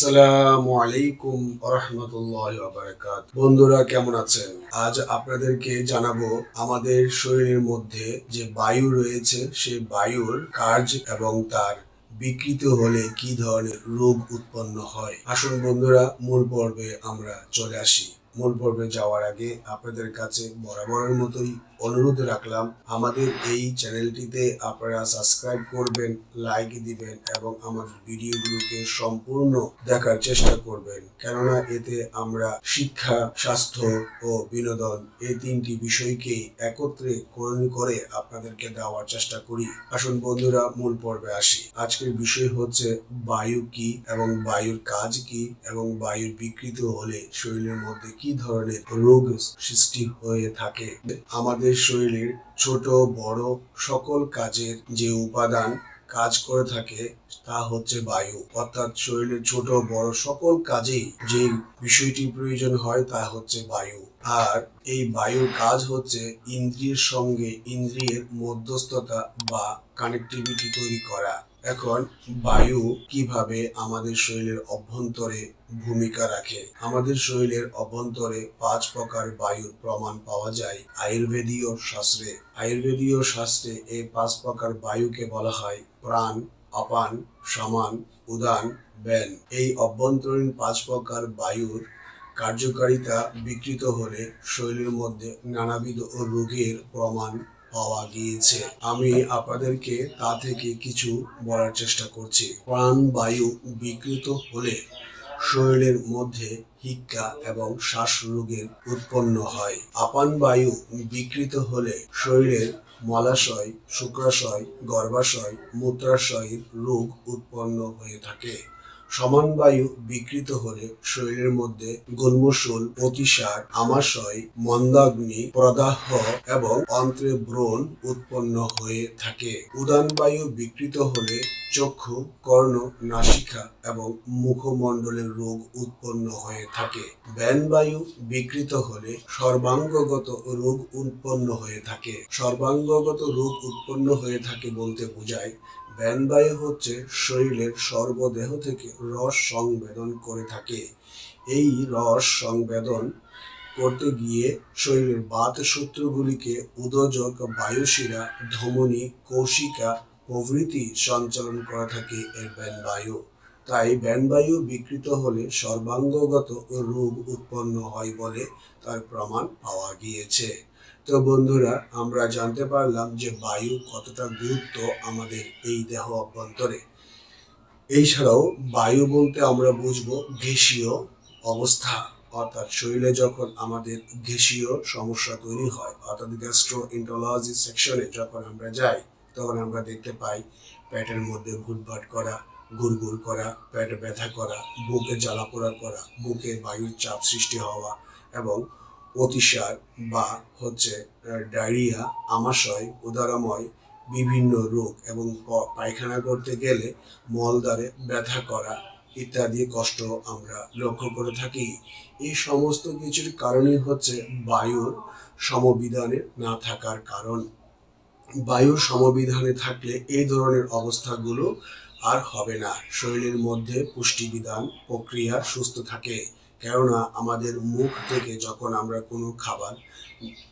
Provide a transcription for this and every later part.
আসসালামু আলাইকুম রহমতুল্লাহ বারাকাত বন্ধুরা, কেমন আছেন? আজ আপনাদেরকে জানাব আমাদের শরীরের মধ্যে যে বায়ু রয়েছে সেই বায়ুর কাজ এবং তার বিকৃত হলে কি ধরনের রোগ উৎপন্ন হয়। আসুন বন্ধুরা, মূল পর্বে আমরা চলে আসি। মূল পর্বে যাওয়ার আগে আপনাদের কাছে বরাবরের মতোই অনুরোধ রাখলাম, আমাদের এই চ্যানেলটিতে আপনারা সাবস্ক্রাইব করবেন লাইক দিবেন এবং আমাদের ভিডিওগুলোকে সম্পূর্ণ দেখার চেষ্টা করবেন। কেননা এতে আমরা শিক্ষা, স্বাস্থ্য ও বিনোদন এই তিনটি বিষয়কে একত্রে করে আপনাদেরকে দেওয়ার চেষ্টা করি। আসুন বন্ধুরা, মূল পর্বে আসি। আজকের বিষয় হচ্ছে বায়ু কি এবং বায়ুর কাজ কি এবং বায়ুর বিকৃত হলে শরীরের মধ্যে কি ধরনের রোগ সৃষ্টি হয়ে থাকে? আমাদের শরীরের ছোট বড় সকল কাজের যে উপাদান কাজ করে থাকে তা হচ্ছে বায়ু। অর্থাৎ শরীরের ছোট বড় সকল কাজেই যে বিষয়টি প্রয়োজন হয় তা হচ্ছে বায়ু। আর এই বায়ুর কাজ হচ্ছে ইন্দ্রিয়ের সঙ্গে ইন্দ্রিয়ের মধ্যস্থতা বা কানেক্টিভিটি তৈরি করা। এখন বায়ু কীভাবে আমাদের শরীরের অভ্যন্তরে ভূমিকা রাখে? আমাদের শরীরের অভ্যন্তরে পাঁচ প্রকার বায়ুর প্রমাণ পাওয়া যায় আয়ুর্বেদীয় শাস্ত্রে। আয়ুর্বেদীয় শাস্ত্রে এই পাঁচ প্রকার বায়ুকে বলা হয় প্রাণ অপান সমান, উদান, ব্যান। এই অভ্যন্তরীণ পাঁচ প্রকার বায়ুর কার্যকারিতা বিকৃত হলে শরীরের মধ্যে নানাবিধ রোগের প্রমাণ পাওয়া গিয়েছে। আমি আপনাদেরকে তা থেকে কিছু বলার চেষ্টা করছি। প্রাণ বায়ু বিকৃত হলে শরীরের মধ্যে হিক্কা এবং শ্বাস রোগের উৎপন্ন হয়। আপান বায়ু বিকৃত হলে শরীরের মলাশয়, শুক্রাশয়, গর্ভাশয়, মূত্রাশয়ের রোগ উৎপন্ন হয়ে থাকে। সমান বায়ু বিকৃত হলে শরীরের মধ্যে গুল্মশূল অতিসার আমাশয়, মন্দাগ্নি, প্রদাহ এবং অন্ত্রে ব্রণ উৎপন্ন হয়ে থাকে। উদান বায়ু বিকৃত হলে চক্ষু, কর্ণ, নাসিকা এবং মুখমণ্ডলের রোগ উৎপন্ন হয়ে থাকে। বায়ু বিকৃত হলে সর্বাঙ্গগত রোগ উৎপন্ন হয়ে থাকে। সর্বাঙ্গগত রোগ উৎপন্ন হয়ে থাকে বলতে বোঝায় বায়ু হচ্ছে শরীরের সর্বদেহ থেকে রস সংবেদন করে থাকে। এই রস সংবেদন করতে গিয়ে শরীরের বাত সূত্রগুলিকে উদযোগ বায়ুশিরা, ধমনী, কৌশিকা প্রভৃতি সঞ্চালন করা থাকে এর বায়ু তাই বায়ু বিকৃত হলে সর্বাঙ্গগত রোগ উৎপন্ন হয় বলে তার প্রমাণ পাওয়া গিয়েছে। তো বন্ধুরা, আমরা জানতে পারলাম যে বায়ু কতটা গুরুত্ব আমাদের এই দেহ অভ্যন্তরে। এছাড়াও বায়ু বলতে আমরা বুঝব গ্যাসীয় অবস্থা, অর্থাৎ শরীরে যখন আমাদের গ্যাসীয় সমস্যা তৈরি হয়, অর্থাৎ গ্যাস্ট্রো ইন্টোলজি সেকশনে যখন আমরা যাই, তখন আমরা দেখতে পাই পেটের মধ্যে ঘুটভাট করা গুড়গুড় করা, পেটে ব্যথা করা, বুকে জ্বালাপোড়া করা, বুকে বায়ুর চাপ সৃষ্টি হওয়া এবং অতিসার বা হচ্ছে ডায়রিয়া, আমাশয়, উদারাময়, বিভিন্ন রোগ এবং পায়খানা করতে গেলে মলদ্বারে ব্যথা করা ইত্যাদি কষ্ট আমরা লক্ষ্য করে থাকি। এই সমস্ত কিছুর কারণই হচ্ছে বায়ুর সমবিধানে না থাকার কারণ। বায়ুর সমবিধানে থাকলে এই ধরনের অবস্থাগুলো আর হবে না। শরীরের মধ্যে পুষ্টিবিধান প্রক্রিয়া সুস্থ থাকে। কেননা আমাদের মুখ থেকে যখন আমরা কোনো খাবার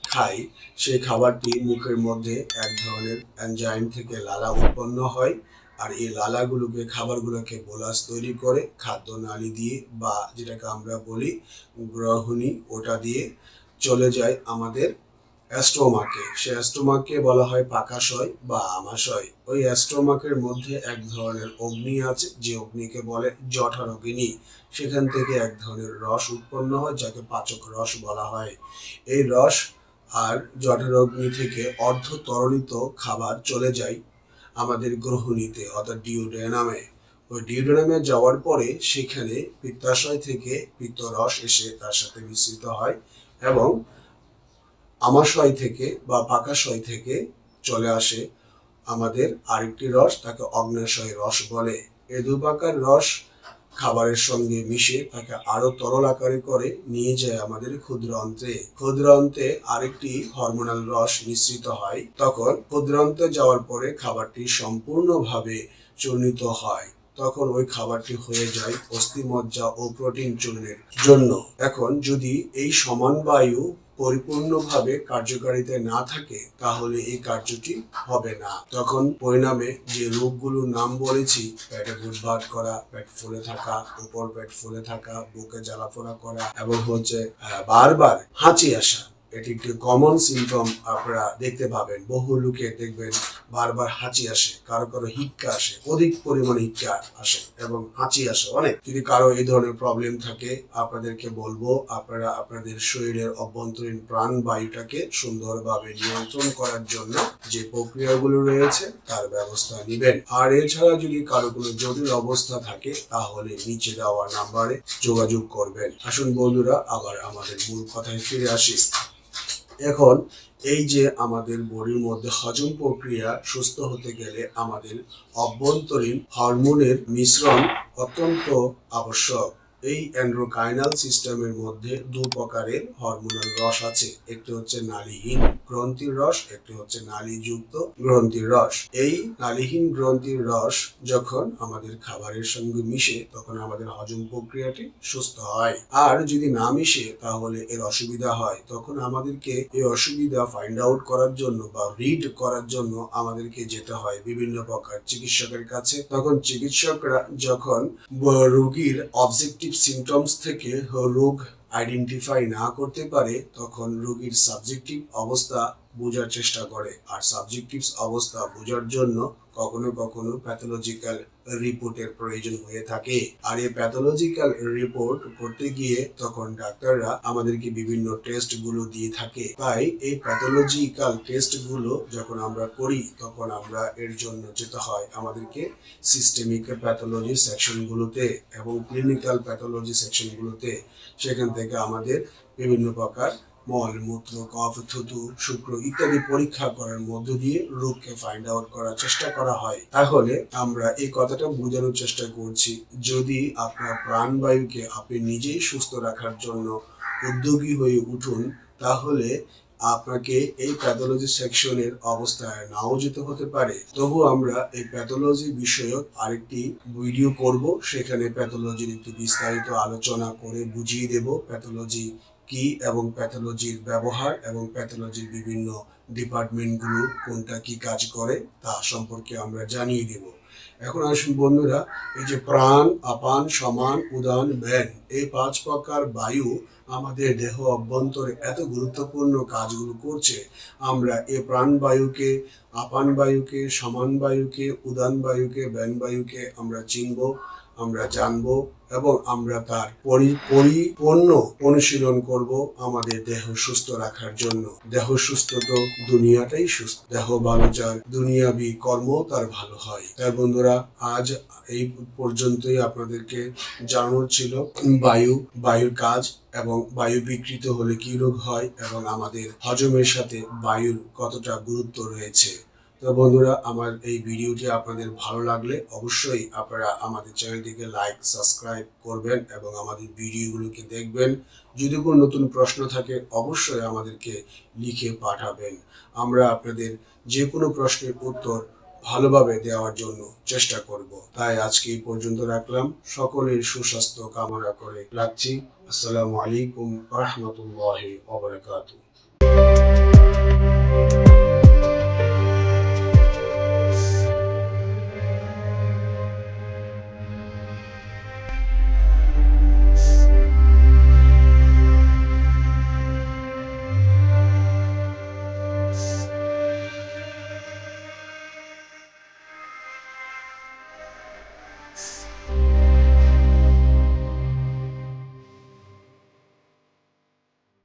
খাই সেই খাবারটি মুখের মধ্যে এক ধরনের এনজাইম থেকে লালা উৎপন্ন হয় আর এই লালাগুলোকে, খাবারগুলোকে বোলাস তৈরি করে খাদ্য নালী দিয়ে বা যেটাকে আমরা বলি গ্রহণী, ওটা দিয়ে চলে যায় আমাদের অ্যাস্ট্রোমাকে। সে অ্যাস্ট্রোমাকে বলা হয় পাকাশয় বা আমাশয়। ওই অ্যাস্ট্রোমাকের মধ্যে এক ধরনের অগ্নি আছে, যে অগ্নিকে বলে জঠরগ্নি। সেখান থেকে এক ধরনের রস উৎপন্ন হয়, যাকে পাচক রস বলা হয়। এই রস আর জঠরগ্নি থেকে অর্ধ তরলিত খাবার চলে যায় আমাদের গ্রহণীতে, অর্থাৎ ডিওডেনামে ওই ডিওডেনামে যাওয়ার পরে সেখানে পিত্তাশয় থেকে পিত্তরস এসে তার সাথে মিশ্রিত হয় এবং আমাশয় থেকে বা পাকাশয় থেকে চলে আসে আমাদের আরেকটি রস, তাকে অগ্নাশয় রস বলে। এই দু প্রকার রস খাবারের সঙ্গে মিশে তাকে আরও তরল আকারে করে নিয়ে যায় আমাদের ক্ষুদ্র অন্ত্রে ক্ষুদ্র অন্ত্রে আরেকটি হরমোনাল রস মিশ্রিত হয়। তখন ক্ষুদ্র অন্ত্রে যাওয়ার পরে খাবারটি সম্পূর্ণভাবে চূর্ণিত হয়। তখন ওই খাবারটি হয়ে যায় অস্থিমজ্জা ও প্রোটিন চূর্ণের জন্য। এখন যদি এই সমান বায়ু পরিপূর্ণভাবে কার্যকারিতায় না থাকে, তাহলে এই কার্যটি হবে না। তখন পরিণামে যে রোগগুলোর নাম বলেছি, পেটে বুটভাট করা, পেট ফুলে থাকা, উপর পেট ফুলে থাকা, বুকে জ্বালাপোড়া করা, এবং হচ্ছে বারবার হাঁচি আসা এটি একটি কমন সিমটম আপনারা দেখতে পাবেন। বহু লোকে দেখবেন বারবার হাঁচি আসে, কারও কারও হিক্কা আসে, অধিক পরিমাণে হিক্কা আসে এবং হাঁচি আসে অনেক। যদি কারও এই ধরনের প্রবলেম থাকে, আপনাদেরকে বলব, আপনারা আপনাদের শরীরের অভ্যন্তরীণ প্রাণ বায়ুটাকে সুন্দরভাবে নিয়ন্ত্রণ করার জন্য যে প্রক্রিয়াগুলো রয়েছে, তার ব্যবস্থা নেবেন। আর এছাড়া যদি কারও কোনো জটিল অবস্থা থাকে, তাহলে নিচে দেওয়া নাম্বারে যোগাযোগ করবেন। আসুন বন্ধুরা, আবার আমাদের মূল কথায় ফিরে আসি। এখন এই যে আমাদের বডির মধ্যে হজম প্রক্রিয়া সুস্থ হতে গেলে আমাদের অভ্যন্তরীণ হরমোনের মিশ্রণ অত্যন্ত আবশ্যক। এই অ্যান্ড্রোকাইনাল সিস্টেমের মধ্যে দু প্রকারের হরমোনাল রস আছে। একটি হচ্ছে নালীহীন গ্রন্থির রস, একটি হচ্ছে নালীযুক্ত গ্রন্থির রস। এই নালীহীন গ্রন্থির রস যখন আমাদের খাবারের সঙ্গে মিশে, তখন আমাদের হজম প্রক্রিয়াটি সুস্থ হয়। আর যদি না মিশে, তাহলে এর অসুবিধা হয়। তখন আমাদেরকে এই অসুবিধা ফাইন্ড আউট করার জন্য বা রিড করার জন্য আমাদেরকে যেতে হয় বিভিন্ন প্রকার চিকিৎসকের কাছে। তখন চিকিৎসকরা যখন রোগীর অবজেক্টিভ সিমটমস থেকে রোগ আইডেন্টিফাই না করতে পারে তখন রোগীর সাবজেক্টিভ অবস্থা বোঝার চেষ্টা করে। আর সাবজেক্টিভ অবস্থা বোঝার জন্য কখনো কখনো প্যাথোলজিক্যাল রিপোর্টের প্রয়োজন হয়ে থাকে। আর এই প্যাথোলজিক্যাল রিপোর্ট করতে গিয়ে তখন ডাক্তাররা আমাদেরকে বিভিন্ন টেস্টগুলো দিয়ে থাকে। তাই এই প্যাথোলজিক্যাল টেস্টগুলো যখন আমরা করি, তখন আমরা এর জন্য যেতে হয় আমাদেরকে সিস্টেমিক প্যাথোলজি সেকশনগুলোতে এবং ক্লিনিক্যাল প্যাথোলজি সেকশনগুলোতে সেখান থেকে আমাদের বিভিন্ন প্রকার মল মূত্র কফ, থুতু, শুক্র ইত্যাদি পরীক্ষা করার মধ্য দিয়ে রোগকে ফাইন্ড আউট করার চেষ্টা করা হয়। তাহলে আমরা এই কথাটা বোঝানোর চেষ্টা করছি, যদি আপনার প্রাণবায়ুকে আপনি নিজেই সুস্থ রাখার জন্য উদ্যোগী হয়ে উঠুন, তাহলে আপনাকে এই প্যাথোলজি সেকশনের অবস্থায় নাও যেতে হতে পারে। তবু আমরা এই প্যাথোলজি বিষয়ক আরেকটি ভিডিও করব, সেখানে প্যাথোলজির একটি বিস্তারিত আলোচনা করে বুঝিয়ে দেব প্যাথোলজি কি এবং প্যাথোলজির ব্যবহার এবং প্যাথোলজির বিভিন্ন ডিপার্টমেন্টগুলো কোনটা কি কাজ করে তা সম্পর্কে আমরা জানিয়ে দেব। এখন আসুন বন্ধুরা, এই যে প্রাণ, আপান, সমান, উদান, ব্যান, এই পাঁচ প্রকার বায়ু আমাদের দেহ অভ্যন্তরে এত গুরুত্বপূর্ণ কাজগুলো করছে। আমরা এ প্রাণ বায়ুকে, আপান বায়ুকে, সমান বায়ুকে, উদান বায়ুকে, ব্যান বায়ুকে আমরা চিনব, আমরা জানব এবং আমরা তার পরি- পরিপূর্ণ অনুশীলন করব আমাদের দেহ সুস্থ রাখার জন্য। দেহ সুস্থ তো দুনিয়াটাই সুস্থ। দেহ ভালো যার দুনিয়াবি কর্ম, তার ভালো হয়। তাই বন্ধুরা, আজ এই পর্যন্তই আপনাদেরকে জানানোর ছিল। বায়ু, বায়ুর কাজ এবং বায়ু বিকৃত হলে কি রোগ হয় এবং আমাদের হজমের সাথে বায়ুর কতটা গুরুত্ব রয়েছে। তো বন্ধুরা, আমার এই ভিডিওটি আপনাদের ভালো লাগলে অবশ্যই আপনারা আমাদের চ্যানেলটিকে লাইক সাবস্ক্রাইব করবেন এবং আমাদের ভিডিওগুলোকে দেখবেন। যদি কোনো নতুন প্রশ্ন থাকে, অবশ্যই আমাদেরকে লিখে পাঠাবেন। আমরা আপনাদের যে কোনো প্রশ্নের উত্তর ভালোভাবে দেওয়ার জন্য চেষ্টা করব। তাই আজকে এই পর্যন্ত রাখলাম। সকলের সুস্বাস্থ্য কামনা করে রাখছি। আসসালামু আলাইকুম রহমতুল্লাহ